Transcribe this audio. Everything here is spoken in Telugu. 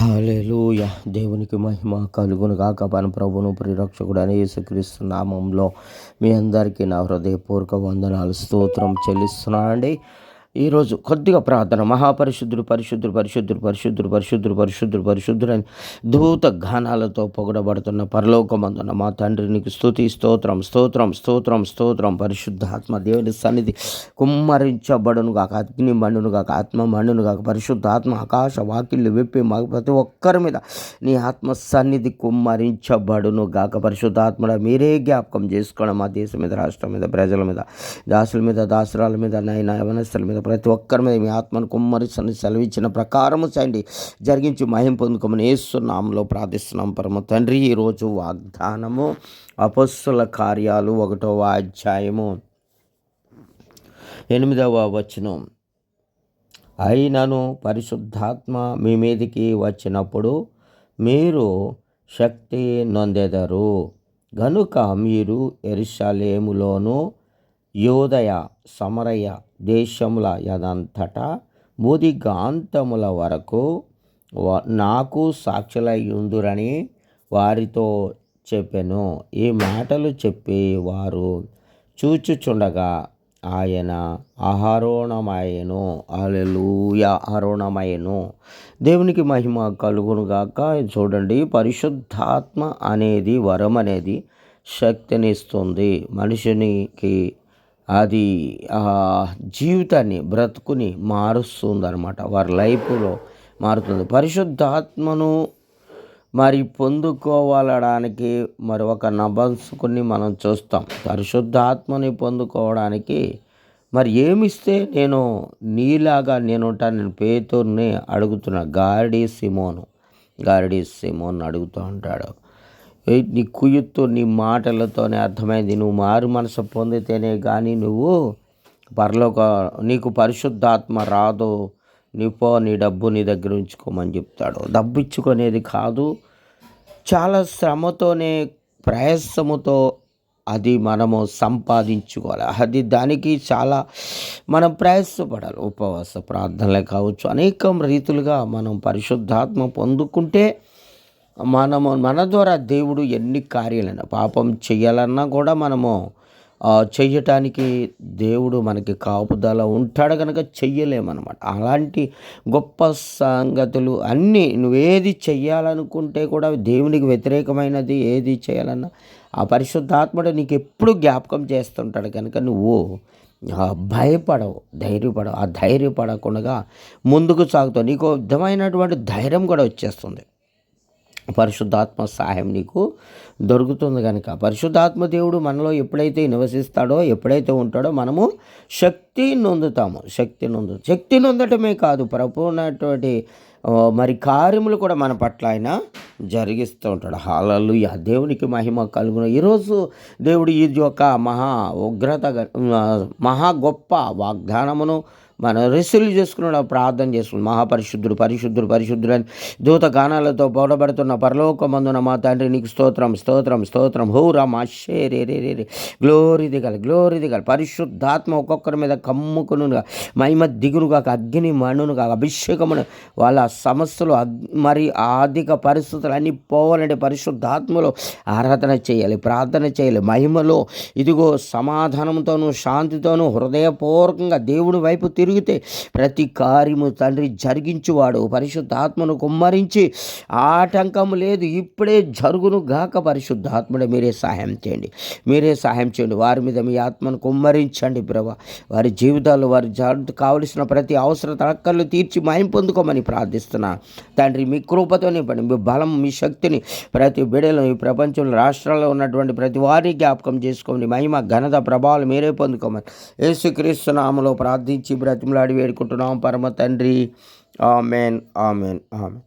హాలేలుయ దేవునికి మహిమ కలుగును కాక పని ప్రభును ప్రిరక్షకుడు అని యేసుక్రీస్తు నామంలో మీ అందరికీ నా హృదయపూర్వక వందనాలు స్తోత్రం చెల్లిస్తున్నానండి. ఈరోజు కొద్దిగా ప్రార్థన. మహాపరిశుద్ధుడు పరిశుద్ధుడు పరిశుద్ధుడు పరిశుద్ధుడు పరిశుద్ధుడు పరిశుద్ధుడు పరిశుద్ధుడు అని దూత గానాలతో పొగడబడుతున్న పరలోకమందున్న మా తండ్రికి స్థుతి స్తోత్రం స్తోత్రం స్తోత్రం స్తోత్రం. పరిశుద్ధాత్మ దేవుని సన్నిధి కుమ్మరించబడును కాక అగ్ని మండును కాక ఆత్మ మండును కాక పరిశుద్ధాత్మ ఆకాశ వాకిళ్ళు విప్పి మాకు ప్రతి ఒక్కరి మీద నీ ఆత్మ సన్నిధి కుమ్మరించబడును గాక పరిశుద్ధాత్మడ. మీరే జ్ఞాపకం చేసుకోవడం మా దేశం మీద రాష్ట్రం మీద ప్రజల మీద దాసుల మీద దాసురాల మీద నైనా యవనస్తుల మీద ప్రతి ఒక్కరి మీద మీ ఆత్మను కుమ్మరిసని సెలవిచ్చిన ప్రకారము చేయండి. జరిగించి మహిం పొందుకోమని ఏస్తున్నాంలో ప్రార్థిస్తున్నాం పరమ తండ్రి. ఈరోజు వాగ్దానము అపస్సుల కార్యాలు ఒకటవ అధ్యాయము ఎనిమిదవ వచనం. అయినను పరిశుద్ధాత్మ మీ మీదికి వచ్చినప్పుడు మీరు శక్తి నొందెదరు. గనుక మీరు ఎరుషలేములోను యోదయ సమరయ దేశముల యదంతటా ముదిగాంతముల వరకు నాకు సాక్షులై ఉందురని వారితో చెప్పెను. ఈ మాటలు చెప్పి వారు చూచుచుండగా ఆయన ఆహారోణమయను అలెలుయ ఆరోణమయను దేవునికి మహిమ కలుగునుగాక. చూడండి పరిశుద్ధాత్మ అనేది వరం అనేది శక్తినిస్తుంది. మనిషినికి అది ఆ, జీవితాన్ని బ్రతుకుని మారుస్తుంది అనమాట వారి లైఫ్లో మారుతుంది. పరిశుద్ధాత్మను మరి పొందుకోవాలడానికి మరి ఒక నభంసుకుని మనం చూస్తాం. పరిశుద్ధాత్మని పొందుకోవడానికి మరి ఏమిస్తే నేను నీలాగా నేను ఉంటాను నేను పేతుర్ని అడుగుతున్నా గారడీ సిమోను. గార్డీ సిమోన్ అడుగుతూ ఉంటాడు. నీ కుయుత్తు నీ మాటలతోనే అర్థమైంది. నువ్వు మారు మనసు పొందితేనే కానీ నువ్వు పరలోక నీకు పరిశుద్ధాత్మ రాదు. నీ పో నీ డబ్బు నీ దగ్గర ఉంచుకోమని చెప్తాడు. డబ్బు ఇచ్చుకునేది కాదు. చాలా శ్రమతోనే ప్రయాసముతో అది మనము సంపాదించుకోవాలి. అది దానికి చాలా మనం ప్రయాసపడాలి. ఉపవాస ప్రార్థనలే కావచ్చు. అనేక రీతులుగా మనం పరిశుద్ధాత్మ పొందుకుంటే మనము మన ద్వారా దేవుడు ఎన్ని కార్యాలైనా పాపం చేయాలన్నా కూడా మనము చేయటానికి చెయ్యటానికి దేవుడు మనకి కాపుదల ఉంటాడు కనుక చెయ్యలేమన్నమాట. అలాంటి గొప్ప సంగతులు అన్నీ నువ్వేది చెయ్యాలనుకుంటే కూడా దేవునికి వ్యతిరేకమైనది ఏది చేయాలన్నా ఆ పరిశుద్ధాత్ముడు నీకు ఎప్పుడు జ్ఞాపకం చేస్తుంటాడు కనుక నువ్వు భయపడవు ధైర్యపడవు. ఆ ధైర్యపడకుండా ముందుకు సాగుతావు. నీకు విధమైనటువంటి ధైర్యం కూడా వచ్చేస్తుంది. పరిశుద్ధాత్మ సహాయం నీకు దొరుకుతుంది కనుక పరిశుద్ధాత్మ దేవుడు మనలో ఎప్పుడైతే నివసిస్తాడో ఎప్పుడైతే ఉంటాడో మనము శక్తి నొందుతాము. శక్తి నొందు శక్తి నొందటమే కాదు ప్రభునటువంటి మరి కార్యములు కూడా మన పట్ల ఆయన జరిగిస్తూ ఉంటాడు. హాలలు దేవునికి మహిమ కలుగును. ఈరోజు దేవుడు ఇది యొక్క మహా ఉగ్రత మహా గొప్ప వాగ్దానమును మనం రిసులు చేసుకున్న ప్రార్థన చేసుకుని మహాపరిశుద్ధుడు పరిశుద్ధుడు పరిశుద్ధుడు అని దూత గానాలతో పోడబడుతున్న పరలోకమందున మా తండ్రి నీకు స్తోత్రం స్తోత్రం స్తోత్రం. హో రామ రే రే రే రే. గ్లోరీ దిగాలి గ్లోరీ దిగాలి. పరిశుద్ధాత్మ ఒక్కొక్కరి మీద కమ్ముకును మహిమ దిగునుగా అగ్ని మణునుగా అభిషేకమును వాళ్ళ సమస్యలు మరి ఆర్థిక పరిస్థితులు అన్నీ పోవాలంటే పరిశుద్ధాత్మలో ఆరాధన చేయాలి ప్రార్థన చేయాలి. మహిమలో ఇదిగో సమాధానంతోనూ శాంతితోనూ హృదయపూర్వకంగా దేవుడి వైపు తిరిగితే ప్రతి కార్యము తండ్రి జరిగించువాడు. పరిశుద్ధాత్మను కుమ్మరించి ఆటంకం లేదు. ఇప్పుడే జరుగును గాక పరిశుద్ధాత్ముడే మీరే సహాయం చేయండి. మీరే సహాయం చేయండి. వారి మీద మీ ఆత్మను కుమ్మరించండి ప్రభా. వారి జీవితాలు వారి జాగ్రత్త కావలసిన ప్రతి అవసర అక్కర్లు తీర్చి మాయం పొందుకోమని ప్రార్థిస్తున్నా. తండ్రి మీ కృపతో నింపండి మీ బలం మీ శక్తిని ప్రతి బిడలో ఈ ప్రపంచంలో రాష్ట్రాల్లో ఉన్నటువంటి ప్రతి వారిని జ్ఞాపకం చేసుకోమని మహిమ ఘనత ప్రభావాలు మీరే పొందుకోమని యేసుక్రీస్తు నామలో ప్రార్థించి బ్రతిమలాడి వేడుకుంటున్నాం. పరమ తండ్రి. ఆమెన్. ఆమెన్. ఆమెన్.